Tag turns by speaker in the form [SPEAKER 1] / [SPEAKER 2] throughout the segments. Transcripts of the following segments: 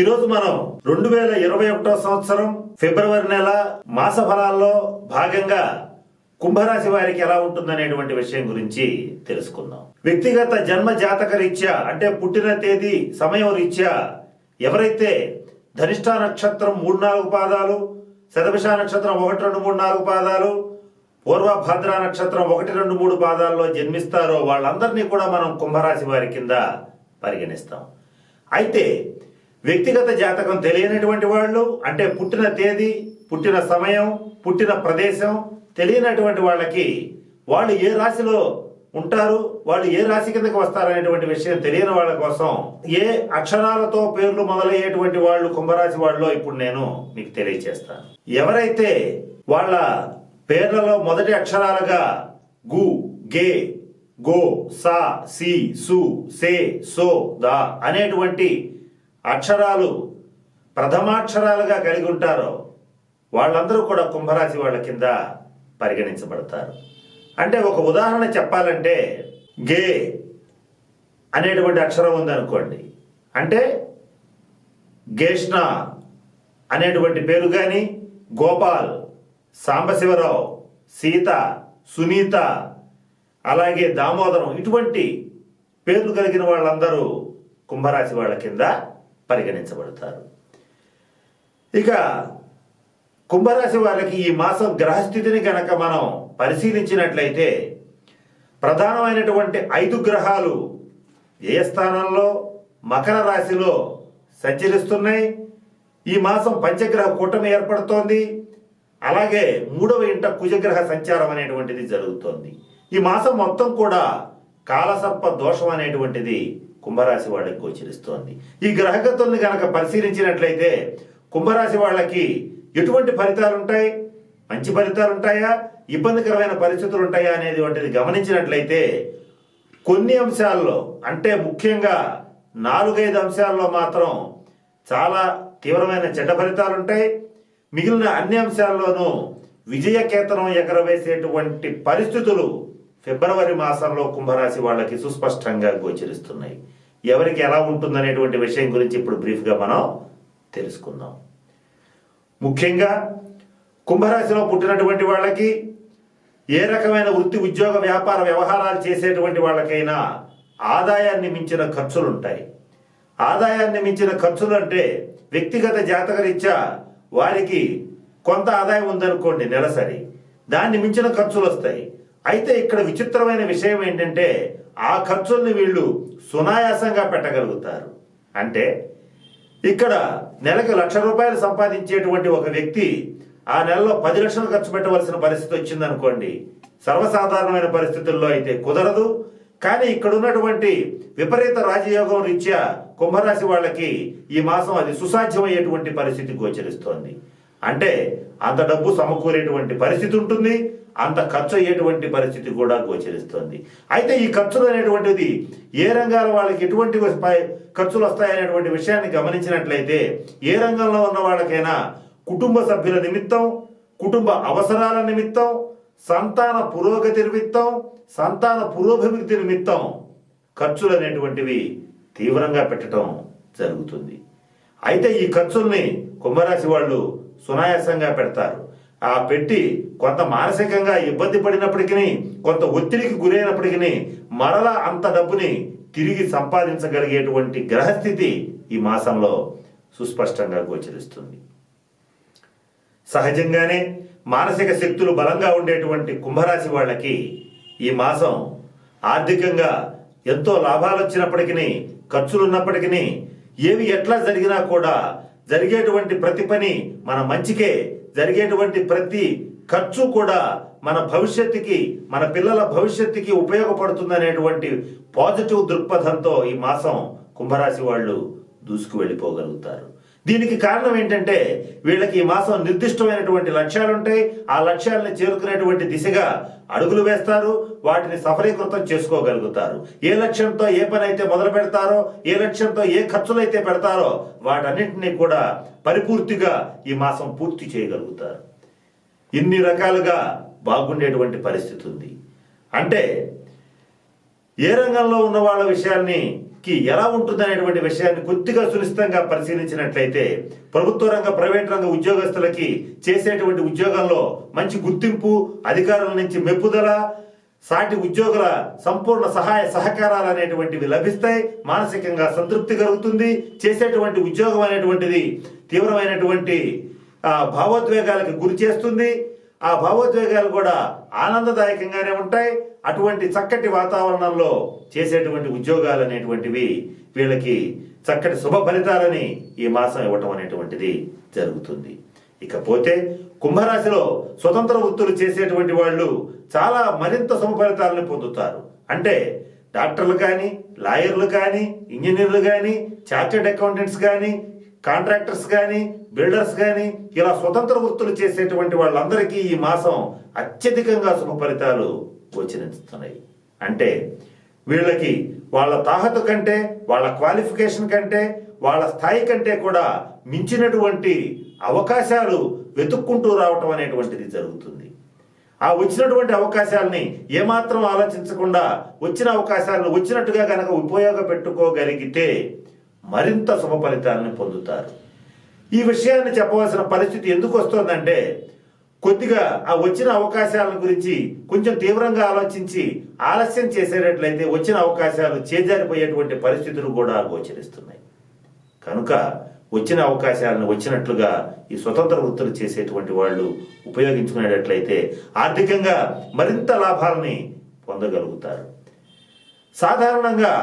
[SPEAKER 1] ఈరోజు మనం రెండు వేల ఇరవై ఒకటో సంవత్సరం ఫిబ్రవరి నెల మాస ఫలాల్లో భాగంగా కుంభరాశి వారికి ఎలా ఉంటుందనేటువంటి విషయం గురించి తెలుసుకుందాం. వ్యక్తిగత జన్మ జాతక రీత్యా అంటే పుట్టిన తేదీ సమయం రీత్యా ఎవరైతే ధనిష్ట నక్షత్రం మూడు నాలుగు పాదాలు శతభిష నక్షత్రం ఒకటి రెండు మూడు నాలుగు పాదాలు పూర్వభద్ర నక్షత్రం ఒకటి రెండు మూడు పాదాల్లో జన్మిస్తారో వాళ్ళందరినీ కూడా మనం కుంభరాశి వారి కింద పరిగణిస్తాం. అయితే వ్యక్తిగత జాతకం తెలియనటువంటి వాళ్ళు అంటే పుట్టిన తేదీ పుట్టిన సమయం పుట్టిన ప్రదేశం తెలియనటువంటి వాళ్ళకి వాళ్ళు ఏ రాశిలో ఉంటారు వాళ్ళు ఏ రాశి కిందకి వస్తారనేటువంటి విషయం తెలియని వాళ్ళ కోసం ఏ అక్షరాలతో పేర్లు మొదలయ్యేటువంటి వాళ్ళు కుంభరాశి వాళ్ళలో ఇప్పుడు నేను మీకు తెలియచేస్తాను. ఎవరైతే వాళ్ళ పేర్లలో మొదటి అక్షరాలుగా గు గే గో సా సి సు సే సో ద అనేటువంటి అక్షరాలు ప్రథమాక్షరాలుగా కలిగి ఉంటారో వాళ్ళందరూ కూడా కుంభరాశి వాళ్ళ కింద పరిగణించబడతారు. అంటే ఒక ఉదాహరణ చెప్పాలంటే గే అనేటువంటి అక్షరం ఉందనుకోండి. అంటే గేష్ణ అనేటువంటి పేరు కానీ గోపాల్ సాంబశివరావు సీత సునీత అలాగే దామోదరం ఇటువంటి పేర్లు కలిగిన వాళ్ళందరూ కుంభరాశి వాళ్ళ కింద పరిగణించబడతారు. ఇక కుంభరాశి వాళ్ళకి ఈ మాసం గ్రహస్థితిని గనక మనం పరిశీలించినట్లయితే ప్రధానమైనటువంటి ఐదు గ్రహాలు ఏ స్థానంలో మకర రాశిలో సంచరిస్తున్నాయి. ఈ మాసం పంచగ్రహ కూటమి ఏర్పడుతోంది. అలాగే మూడవ ఇంట కుజగ్రహ సంచారం అనేటువంటిది జరుగుతోంది. ఈ మాసం మొత్తం కూడా కాలసర్ప దోషం అనేటువంటిది కుంభరాశి వాళ్ళకి గోచరిస్తోంది. ఈ గ్రహగతుల్ని గనక పరిశీలించినట్లయితే కుంభరాశి వాళ్ళకి ఎటువంటి ఫలితాలు ఉంటాయి? మంచి ఫలితాలు ఉంటాయా? ఇబ్బందికరమైన పరిస్థితులు ఉంటాయా అనేది వంటిది గమనించినట్లయితే కొన్ని అంశాల్లో అంటే ముఖ్యంగా నాలుగైదు అంశాల్లో మాత్రం చాలా తీవ్రమైన చెడ్డ ఫలితాలు ఉంటాయి. మిగిలిన అన్ని అంశాల్లోనూ విజయకేతనం ఎగరవేసేటువంటి పరిస్థితులు ఫిబ్రవరి మాసంలో కుంభరాశి వాళ్ళకి సుస్పష్టంగా గోచరిస్తున్నాయి. ఎవరికి ఎలా ఉంటుందనేటువంటి విషయం గురించి ఇప్పుడు బ్రీఫ్గా మనం తెలుసుకుందాం. ముఖ్యంగా కుంభరాశిలో పుట్టినటువంటి వాళ్ళకి ఏ రకమైన వృత్తి ఉద్యోగ వ్యాపార వ్యవహారాలు చేసేటువంటి వాళ్ళకైనా ఆదాయాన్ని మించిన ఖర్చులు ఉంటాయి ఆదాయాన్ని మించిన ఖర్చులు అంటే వ్యక్తిగత జాతకరీత్యా వారికి కొంత ఆదాయం ఉందనుకోండి నెలసరి. దాన్ని మించిన ఖర్చులు వస్తాయి అయితే ఇక్కడ విచిత్రమైన విషయం ఏంటంటే ఆ ఖర్చుల్ని వీళ్ళు సునాయాసంగా పెట్టగలుగుతారు. అంటే ఇక్కడ నెలకు లక్ష రూపాయలు సంపాదించేటువంటి ఒక వ్యక్తి ఆ నెలలో పది లక్షలు ఖర్చు పెట్టవలసిన పరిస్థితి వచ్చిందనుకోండి సర్వసాధారణమైన పరిస్థితుల్లో అయితే కుదరదు. కానీ ఇక్కడ ఉన్నటువంటి విపరీత రాజయోగం రీత్యా కుంభరాశి వాళ్ళకి ఈ మాసం అది సుసాధ్యమయ్యేటువంటి పరిస్థితి గోచరిస్తోంది. అంటే అంత డబ్బు సమకూరేటువంటి పరిస్థితి ఉంటుంది. అంత ఖర్చు అయ్యేటువంటి పరిస్థితి కూడా గోచరిస్తుంది. అయితే ఈ ఖర్చులు అనేటువంటిది ఏ రంగాల వాళ్ళకి ఎటువంటి వస్తాయి- ఖర్చులు వస్తాయనేటువంటి విషయాన్ని గమనించినట్లయితే ఏ రంగంలో ఉన్న వాళ్ళకైనా కుటుంబ సభ్యుల నిమిత్తం కుటుంబ అవసరాల నిమిత్తం సంతాన పురోగతి నిమిత్తం సంతాన పురోభివృద్ధి నిమిత్తం ఖర్చులు అనేటువంటివి తీవ్రంగా పెట్టడం జరుగుతుంది. అయితే ఈ ఖర్చుల్ని కుంభరాశి వాళ్ళు సునాయాసంగా పెడతారు. ఆ పెట్టి కొంత మానసికంగా ఇబ్బంది పడినప్పటికీ కొంత ఒత్తిడికి గురైనప్పటికీ మరలా అంత డబ్బుని తిరిగి సంపాదించగలిగేటువంటి గ్రహస్థితి ఈ మాసంలో సుస్పష్టంగా గోచరిస్తుంది. సహజంగానే మానసిక శక్తులు బలంగా ఉండేటువంటి కుంభరాశి వాళ్ళకి ఈ మాసం ఆర్థికంగా ఎంతో లాభాలు వచ్చినప్పటికీ ఖర్చులు ఉన్నప్పటికీ ఏవి ఎట్లా జరిగినా కూడా జరిగేటువంటి ప్రతి పని మన మంచికే జరిగేటువంటి ప్రతి ఖర్చు కూడా మన భవిష్యత్తుకి మన పిల్లల భవిష్యత్తుకి ఉపయోగపడుతుంది అనేటువంటి పాజిటివ్ దృక్పథంతో ఈ మాసం కుంభరాశి వాళ్ళు దూసుకు వెళ్ళిపోగలుగుతారు దీనికి కారణం ఏంటంటే వీళ్ళకి ఈ మాసం నిర్దిష్టమైనటువంటి లక్ష్యాలు ఉంటాయి ఆ లక్ష్యాలను చేరుకునేటువంటి దిశగా అడుగులు వేస్తారు. వాటిని సఫలీకృతం చేసుకోగలుగుతారు. ఏ లక్ష్యంతో ఏ పని అయితే మొదలు పెడతారో ఏ లక్ష్యంతో ఏ ఖర్చులు అయితే పెడతారో వాటన్నింటినీ కూడా పరిపూర్తిగా ఈ మాసం పూర్తి చేయగలుగుతారు. ఇన్ని రకాలుగా బాగుండేటువంటి పరిస్థితి ఉంది అంటే ఏ రంగంలో ఉన్న వాళ్ళ విషయాన్ని కి ఎలా ఉంటుందనేటువంటి విషయాన్ని కొద్దిగా సునిశ్చితంగా పరిశీలించినట్లయితే ప్రభుత్వ రంగ ప్రైవేట్ రంగ ఉద్యోగస్తులకి చేసేటువంటి ఉద్యోగాల్లో మంచి గుర్తింపు అధికారుల నుంచి మెప్పుదల సాటి ఉద్యోగుల సంపూర్ణ సహాయ సహకారాలు అనేటువంటివి లభిస్తాయి. మానసికంగా సంతృప్తి కలుగుతుంది. చేసేటువంటి ఉద్యోగం అనేటువంటిది తీవ్రమైనటువంటి భావోద్వేగాలకు గురి చేస్తుంది. ఆ భావోద్వేగాలు కూడా ఆనందదాయకంగానే ఉంటాయి. అటువంటి చక్కటి వాతావరణంలో చేసేటువంటి ఉద్యోగాలు అనేటువంటివి వీళ్ళకి చక్కటి శుభ ఫలితాలని ఈ మాసం ఇవ్వటం అనేటువంటిది జరుగుతుంది. ఇకపోతే కుంభరాశిలో స్వతంత్ర వృత్తులు చేసేటువంటి వాళ్ళు చాలా మరింత శుభ ఫలితాలను పొందుతారు. అంటే డాక్టర్లు కానీ లాయర్లు కానీ ఇంజనీర్లు కానీ చార్టెడ్ అకౌంటెంట్స్ కానీ కాంట్రాక్టర్స్ కానీ బిల్డర్స్ కానీ ఇలా స్వతంత్ర వృత్తులు చేసేటువంటి వాళ్ళందరికీ ఈ మాసం అత్యధికంగా శుభ ఫలితాలు గోచరిస్తున్నాయి అంటే వీళ్ళకి వాళ్ళ తాహతు కంటే వాళ్ళ క్వాలిఫికేషన్ కంటే వాళ్ళ స్థాయి కంటే కూడా మించినటువంటి అవకాశాలు వెతుక్కుంటూ రావటం అనేటువంటిది జరుగుతుంది. ఆ వచ్చినటువంటి అవకాశాలని ఏమాత్రం ఆలోచించకుండా వచ్చిన అవకాశాలను వచ్చినట్టుగా గనక ఉపయోగపెట్టుకోగలిగితే మరింత శుభ ఫలితాలను పొందుతారు. ఈ విషయాన్ని చెప్పవలసిన పరిస్థితి ఎందుకు వస్తుందంటే కొద్దిగా ఆ వచ్చిన అవకాశాల గురించి కొంచెం తీవ్రంగా ఆలోచించి ఆలస్యం చేసేటట్లయితే వచ్చిన అవకాశాలు చేజారిపోయేటువంటి పరిస్థితులు కూడా గోచరిస్తున్నాయి. కనుక వచ్చిన అవకాశాలను వచ్చినట్లుగా ఈ స్వతంత్ర వృత్తులు చేసేటువంటి వాళ్ళు ఉపయోగించుకునేటట్లయితే ఆర్థికంగా మరింత లాభాలని పొందగలుగుతారు. సాధారణంగా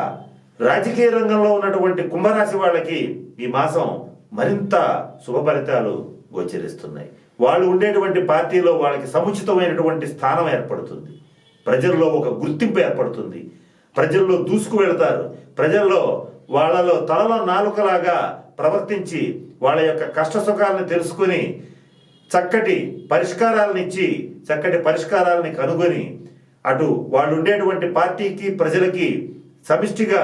[SPEAKER 1] రాజకీయ రంగంలో ఉన్నటువంటి కుంభరాశి వాళ్ళకి ఈ మాసం మరింత శుభ ఫలితాలు గోచరిస్తున్నాయి. వాళ్ళు ఉండేటువంటి పార్టీలో వాళ్ళకి సముచితమైనటువంటి స్థానం ఏర్పడుతుంది. ప్రజల్లో ఒక గుర్తింపు ఏర్పడుతుంది. ప్రజల్లో దూసుకు వెళతారు. ప్రజల్లో వాళ్ళలో తలలో నాలుకలాగా ప్రవర్తించి వాళ్ళ యొక్క కష్ట సుఖాలను తెలుసుకుని చక్కటి పరిష్కారాలను ఇచ్చి చక్కటి పరిష్కారాలని కనుగొని అటు వాళ్ళు ఉండేటువంటి పార్టీకి ప్రజలకి సమిష్టిగా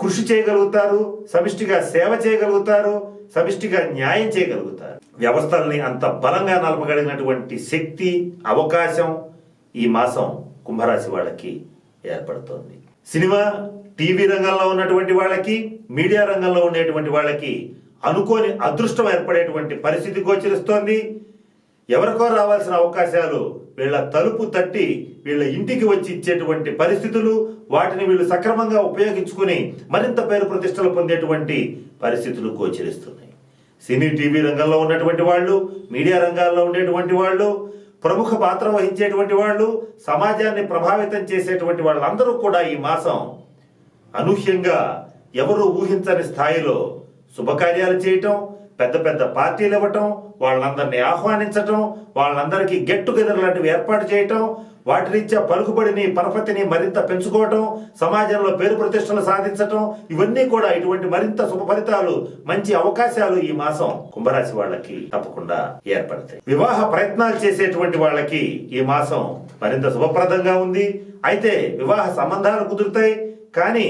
[SPEAKER 1] కృషి చేయగలుగుతారు సమిష్టిగా సేవ చేయగలుగుతారు సమిష్టిగా న్యాయం చేయగలుగుతారు. వ్యవస్థల్ని అంత బలంగా నలపగలిగినటువంటి శక్తి అవకాశం ఈ మాసం కుంభరాశి వాళ్ళకి ఏర్పడుతోంది. సినిమా టీవీ రంగంలో ఉన్నటువంటి వాళ్ళకి మీడియా రంగంలో ఉండేటువంటి వాళ్ళకి అనుకోని అదృష్టం ఏర్పడేటువంటి పరిస్థితి గోచరిస్తోంది. ఎవరికో రావాల్సిన అవకాశాలు వీళ్ళ తలుపు తట్టి వీళ్ళ ఇంటికి వచ్చి ఇచ్చేటువంటి పరిస్థితులు వాటిని వీళ్ళు సక్రమంగా ఉపయోగించుకుని మరింత పేరు ప్రతిష్టలు పొందేటువంటి పరిస్థితులు గోచరిస్తున్నాయి. సినీ టీవీ రంగంలో ఉన్నటువంటి వాళ్ళు మీడియా రంగాల్లో ఉండేటువంటి వాళ్ళు ప్రముఖ పాత్ర వహించేటువంటి వాళ్ళు సమాజాన్ని ప్రభావితం చేసేటువంటి వాళ్ళందరూ కూడా ఈ మాసం అనూహ్యంగా ఎవరు ఊహించని స్థాయిలో శుభకార్యాలు చేయటం పెద్ద పెద్ద పార్టీలు ఇవ్వటం వాళ్ళందరినీ ఆహ్వానించటం వాళ్ళందరికీ గెట్ టుగెదర్ లాంటివి ఏర్పాటు చేయటం వాటి రీత్యా పలుకుబడిని పరపతిని మరింత పెంచుకోవటం సమాజంలో పేరు ప్రతిష్టలు సాధించటం ఇవన్నీ కూడా ఇటువంటి మరింత శుభ ఫలితాలు మంచి అవకాశాలు ఈ మాసం కుంభరాశి వాళ్ళకి తప్పకుండా ఏర్పడతాయి. వివాహ ప్రయత్నాలు చేసేటువంటి వాళ్ళకి ఈ మాసం మరింత శుభప్రదంగా ఉంది. అయితే వివాహ సంబంధాలు కుదురుతాయి. కానీ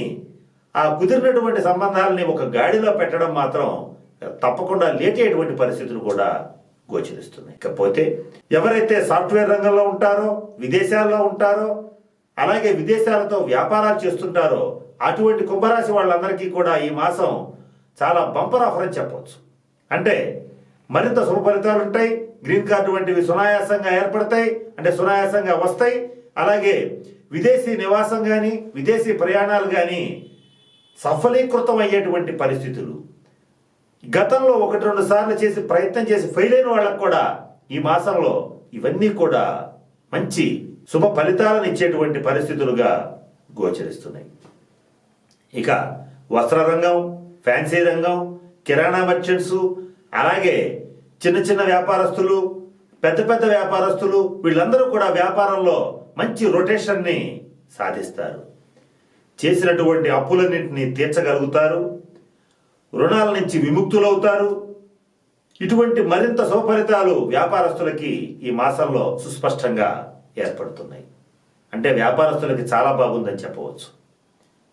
[SPEAKER 1] ఆ కుదిరినటువంటి సంబంధాలని ఒక గాడిలో పెట్టడం మాత్రం తప్పకుండా లేచేటువంటి పరిస్థితులు కూడా గోచరిస్తున్నాయి. ఇకపోతే ఎవరైతే సాఫ్ట్వేర్ రంగంలో ఉంటారో విదేశాల్లో ఉంటారో అలాగే విదేశాలతో వ్యాపారాలు చేస్తుంటారో అటువంటి కుంభరాశి వాళ్ళందరికీ కూడా ఈ మాసం చాలా బంపర్ ఆఫర్ అని చెప్పవచ్చు. అంటే మరింత శుభ ఫలితాలు ఉంటాయి గ్రీన్ కార్డు వంటివి సునాయాసంగా ఏర్పడతాయి అంటే సునాయాసంగా వస్తాయి అలాగే విదేశీ నివాసం కానీ విదేశీ ప్రయాణాలు కానీ సఫలీకృతం అయ్యేటువంటి పరిస్థితులు గతంలో ఒకటి రెండు సార్లు చేసి ప్రయత్నం చేసి ఫెయిల్ అయిన వాళ్ళకు కూడా ఈ మాసంలో ఇవన్నీ కూడా మంచి శుభ ఫలితాలను ఇచ్చేటువంటి పరిస్థితులుగా గోచరిస్తున్నాయి. ఇక వస్త్ర రంగం ఫ్యాన్సీ రంగం కిరాణా మర్చెంట్స్ అలాగే చిన్న చిన్న వ్యాపారస్తులు పెద్ద పెద్ద వ్యాపారస్తులు వీళ్ళందరూ కూడా వ్యాపారంలో మంచి రొటేషన్ని సాధిస్తారు. చేసినటువంటి అప్పులన్నింటినీ తీర్చగలుగుతారు. రుణాల నుంచి విముక్తులవుతారు. ఇటువంటి మరింత శుభఫలితాలు వ్యాపారస్తులకి ఈ మాసంలో సుస్పష్టంగా ఏర్పడుతున్నాయి. అంటే వ్యాపారస్తులకి చాలా బాగుందని చెప్పవచ్చు.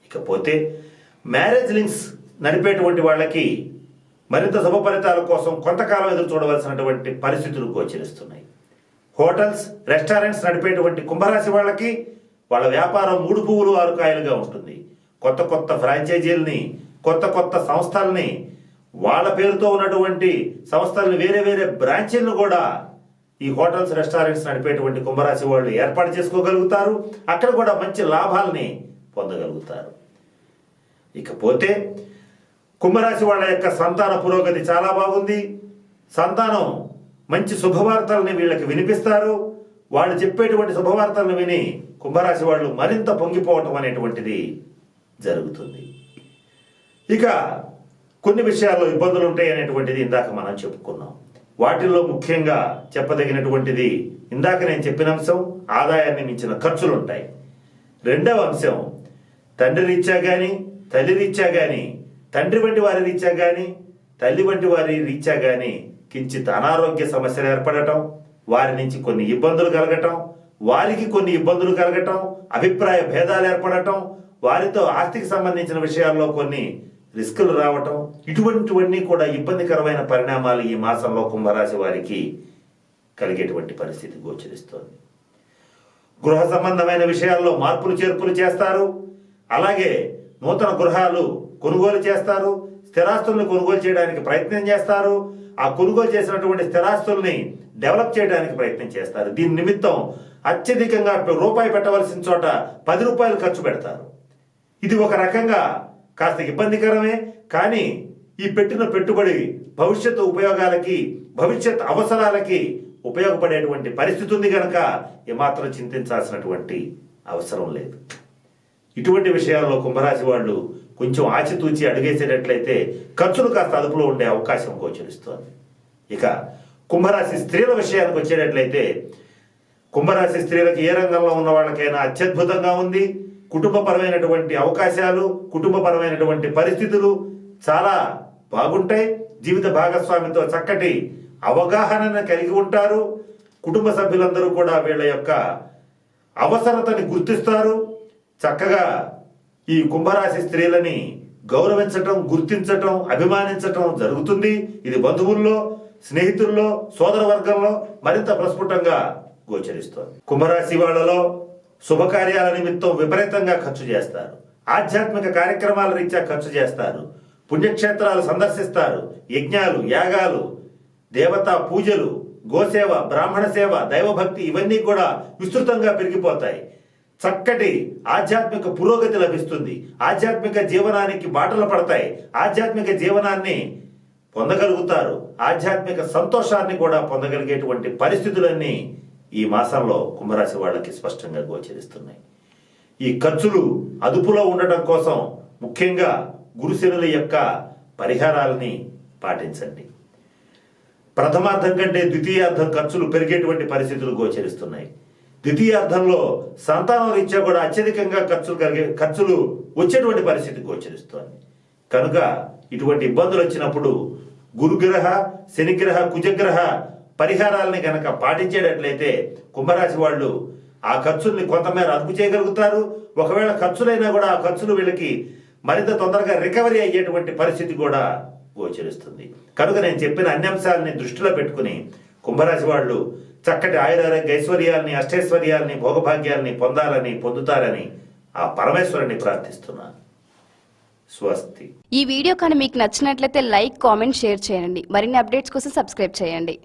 [SPEAKER 1] ఇకపోతే మ్యారేజ్ లింక్స్ నడిపేటువంటి వాళ్ళకి మరింత శుభ ఫలితాల కోసం కొంతకాలం ఎదురు చూడవలసినటువంటి పరిస్థితులు గోచరిస్తున్నాయి. హోటల్స్ రెస్టారెంట్స్ నడిపేటువంటి కుంభరాశి వాళ్ళకి వాళ్ళ వ్యాపారం మూడు పువ్వులు ఆరు కాయలుగా ఉంటుంది. కొత్త కొత్త ఫ్రాంచైజీల్ని కొత్త కొత్త సంస్థల్ని వాళ్ళ పేరుతో ఉన్నటువంటి సంస్థల్ని వేరే వేరే బ్రాంచీలను కూడా ఈ హోటల్స్ రెస్టారెంట్స్ నడిపేటువంటి కుంభరాశి వాళ్ళు ఏర్పాటు చేసుకోగలుగుతారు. అక్కడ కూడా మంచి లాభాల్ని పొందగలుగుతారు. ఇకపోతే కుంభరాశి వాళ్ళ యొక్క సంతాన పురోగతి చాలా బాగుంది. సంతానం మంచి శుభవార్తల్ని వీళ్ళకి వినిపిస్తారు. వాళ్ళు చెప్పేటువంటి శుభవార్తలను విని కుంభరాశి వాళ్ళు మరింత పొంగిపోవటం అనేటువంటిది జరుగుతుంది. ఇక కొన్ని విషయాల్లో ఇబ్బందులు ఉంటాయి అనేటువంటిది ఇందాక మనం చెప్పుకున్నాం. వాటిల్లో ముఖ్యంగా చెప్పదగినటువంటిది ఇందాక నేను చెప్పిన అంశం ఆదాయాన్ని మించిన ఖర్చులు ఉంటాయి రెండవ అంశం తండ్రి రీత్యా కానీ తల్లి రీత్యా కానీ తండ్రి వంటి వారి రీత్యా కానీ తల్లి వంటి వారి రీత్యా కానీ కించిత్ అనారోగ్య సమస్యలు ఏర్పడటం వారి నుంచి కొన్ని ఇబ్బందులు కలగటం వారికి కొన్ని ఇబ్బందులు కలగటం అభిప్రాయ భేదాలు ఏర్పడటం వారితో ఆస్తికి సంబంధించిన విషయాల్లో కొన్ని రిస్కులు రావటం ఇటువంటివన్నీ కూడా ఇబ్బందికరమైన పరిణామాలు ఈ మాసంలో కుంభరాశి వారికి కలిగేటువంటి పరిస్థితి గోచరిస్తోంది. గృహ సంబంధమైన విషయాల్లో మార్పులు చేర్పులు చేస్తారు. అలాగే నూతన గృహాలు కొనుగోలు చేస్తారు. స్థిరాస్తుల్ని కొనుగోలు చేయడానికి ప్రయత్నం చేస్తారు. ఆ కొనుగోలు చేసినటువంటి స్థిరాస్తుల్ని డెవలప్ చేయడానికి ప్రయత్నం చేస్తారు. దీని నిమిత్తం అత్యధికంగా రూపాయి పెట్టవలసిన చోట పది రూపాయలు ఖర్చు పెడతారు. ఇది ఒక రకంగా కాస్త ఇబ్బందికరమే కానీ ఈ పెట్టిన పెట్టుబడి భవిష్యత్తు ఉపయోగాలకి భవిష్యత్ అవసరాలకి ఉపయోగపడేటువంటి పరిస్థితి ఉంది కనుక ఏమాత్రం చింతించాల్సినటువంటి అవసరం లేదు. ఇటువంటి విషయాల్లో కుంభరాశి వాళ్ళు కొంచెం ఆచితూచి అడిగేసేటట్లయితే ఖర్చులు కాస్త అదుపులో ఉండే అవకాశం గోచరిస్తోంది. ఇక కుంభరాశి స్త్రీల విషయానికి వచ్చేటట్లయితే కుంభరాశి స్త్రీలకు ఏ రంగంలో ఉన్న వాళ్ళకైనా అత్యద్భుతంగా ఉంది. కుటుంబపరమైనటువంటి అవకాశాలు కుటుంబపరమైనటువంటి పరిస్థితులు చాలా బాగుంటాయి. జీవిత భాగస్వామితో చక్కటి అవగాహనను కలిగి ఉంటారు. కుటుంబ సభ్యులందరూ కూడా వీళ్ళ యొక్క అవసరతని గుర్తిస్తారు. చక్కగా ఈ కుంభరాశి స్త్రీలని గౌరవించటం గుర్తించటం అభిమానించటం జరుగుతుంది. ఇది బంధువుల్లో స్నేహితుల్లో సోదర వర్గంలో మరింత ప్రస్ఫుటంగా గోచరిస్తోంది. కుంభరాశి వాళ్ళలో శుభకార్యాల నిమిత్తం విపరీతంగా ఖర్చు చేస్తారు. ఆధ్యాత్మిక కార్యక్రమాల రీత్యా ఖర్చు చేస్తారు. పుణ్యక్షేత్రాలు సందర్శిస్తారు. యజ్ఞాలు యాగాలు దేవతా పూజలు గోసేవ బ్రాహ్మణ సేవ దైవభక్తి ఇవన్నీ కూడా విస్తృతంగా పెరిగిపోతాయి. చక్కటి ఆధ్యాత్మిక పురోగతి లభిస్తుంది. ఆధ్యాత్మిక జీవనానికి బాటలు పడతాయి. ఆధ్యాత్మిక జీవనాన్ని పొందగలుగుతారు. ఆధ్యాత్మిక సంతోషాన్ని కూడా పొందగలిగేటువంటి పరిస్థితులన్నీ ఈ మాసంలో కుంభరాశి వాళ్ళకి స్పష్టంగా గోచరిస్తున్నాయి. ఈ ఖర్చులు అదుపులో ఉండటం కోసం ముఖ్యంగా గురుశనుల యొక్క పరిహారాలని పాటించండి. ప్రథమార్థం కంటే ద్వితీయార్థం ఖర్చులు పెరిగేటువంటి పరిస్థితులు గోచరిస్తున్నాయి. ద్వితీయార్థంలో సంతానం రీత్యా కూడా అత్యధికంగా ఖర్చులు కలిగే ఖర్చులు వచ్చేటువంటి పరిస్థితి గోచరిస్తోంది. కనుక ఇటువంటి ఇబ్బందులు వచ్చినప్పుడు గురుగ్రహ శనిగ్రహ కుజగ్రహ పరిహారాలని కనుక పాటించేటట్లయితే కుంభరాశి వాళ్ళు ఆ ఖర్చుల్ని కొంతమేర అదుపు చేయగలుగుతారు. ఒకవేళ ఖర్చులైనా కూడా ఆ ఖర్చులు వీళ్ళకి మరింత తొందరగా రికవరీ అయ్యేటువంటి పరిస్థితి కూడా గోచరిస్తుంది. కనుక నేను చెప్పిన అన్ని అంశాలని దృష్టిలో పెట్టుకుని కుంభరాశి వాళ్ళు చక్కటి ఆయురారోగ్య ఐశ్వర్యాల్ని అష్టైశ్వర్యాల్ని భోగభాగ్యాల్ని పొందాలని పొందుతారని ఆ పరమేశ్వరుని ప్రార్థిస్తున్నాను. స్వస్తి.
[SPEAKER 2] ఈ వీడియో కానీ మీకు నచ్చినట్లయితే లైక్ కామెంట్ షేర్ చేయండి. మరిన్ని అప్డేట్స్ కోసం సబ్స్క్రైబ్ చేయండి.